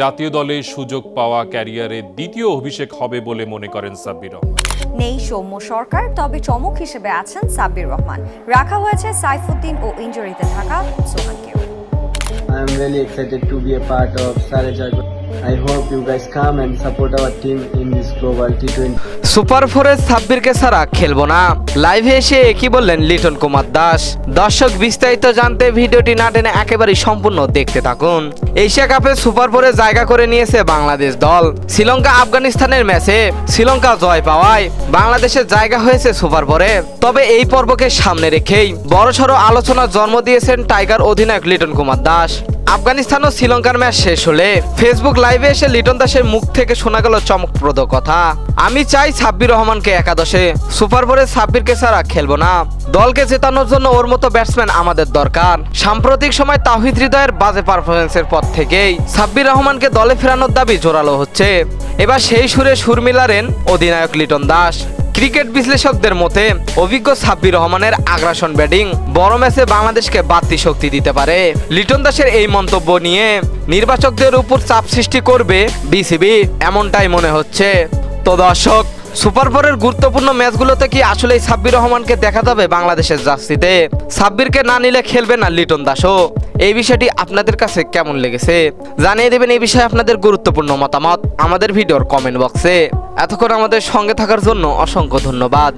জাতীয় দলে সুযোগ পাওয়া ক্যারিয়ারে দ্বিতীয় অভিষেক হবে বলে মনে করেন সাব্বির রহমান। নেই সৌম্য সরকার তবে চমক হিসেবে আছেন সাব্বির রহমান। রাখা হয়েছে সাইফুদ্দিন ও ইঞ্জুরিতে থাকা সোহানকেও। I am really excited to be a part of Sare Jago. I hope you guys come and support our team in this global T20. Super ফোরের সাব্বিরকে ছাড়া খেলব না। লাইভে এসে কি বললেন লিটন কুমার দাস। দর্শক বিস্তারিত জানতে ভিডিওটি না টেনে একেবারেই সম্পূর্ণ দেখতে থাকুন। এশিয়া কাপে সুপার ফোরে জায়গা করে নিয়েছে বাংলাদেশ দল। শ্রীলঙ্কা আফগানিস্তানের ম্যাচে শ্রীলঙ্কা জয় পাওয়ায় বাংলাদেশের জায়গা হয়েছে সুপার ফোরে তবে এই পর্বকে সামনে রেখেই বড়সড় আলোচনার জন্ম দিয়েছেন টাইগার অধিনায়ক লিটন কুমার দাস। আফগানিস্তান ও শ্রীলঙ্কার ম্যাচ শেষ হলে ফেসবুক লাইভে এসে লিটন দাসের মুখ থেকে শোনা গেল চমকপ্রদ কথা। আমি চাই সাব্বির রহমানকে একাদশে। সুপার বোরে সাব্বিরকে ছাড়া খেলব না। দলকে জেতানোর জন্য ওর মতো ব্যাটসম্যান আমাদের দরকার। সাম্প্রতিক সময় তাহিদ হৃদয়ের বাজে পারফরমেন্সের পর থেকেই সাব্বির রহমানকে দলে ফেরানোর দাবি জোরালো হচ্ছে। এবার সেই সুরে সুর মিলারেন অধিনায়ক লিটন দাস। ক্রিকেট বিশ্লেষকদের মতে, অভিজ্ঞ সাব্বির রহমানের আগ্রাসন ব্যাটিং বড় ম্যাচে বাংলাদেশকে বাড়তি শক্তি দিতে পারে। লিটন দাসের এই মন্তব্য নিয়ে নির্বাচকদের উপর চাপ সৃষ্টি করবে বিসিবি, এমনটাই মনে হচ্ছে। তো দর্শক সুপার ফোরের গুরুত্বপূর্ণ ম্যাচগুলোতে কি আসলেই সাব্বির রহমানকে দেখা যাবে বাংলাদেশের জার্সিতে? সাব্বিরকে না নিলে খেলবে না লিটন দাসও। এই বিষয়টি আপনাদের কাছে কেমন লেগেছে? জানিয়ে দেবেন এই বিষয়ে আপনাদের গুরুত্বপূর্ণ মতামত আমাদের ভিডিওর কমেন্ট বক্সে এতক্ষণ আমাদের সঙ্গে থাকার জন্য অসংখ্য ধন্যবাদ।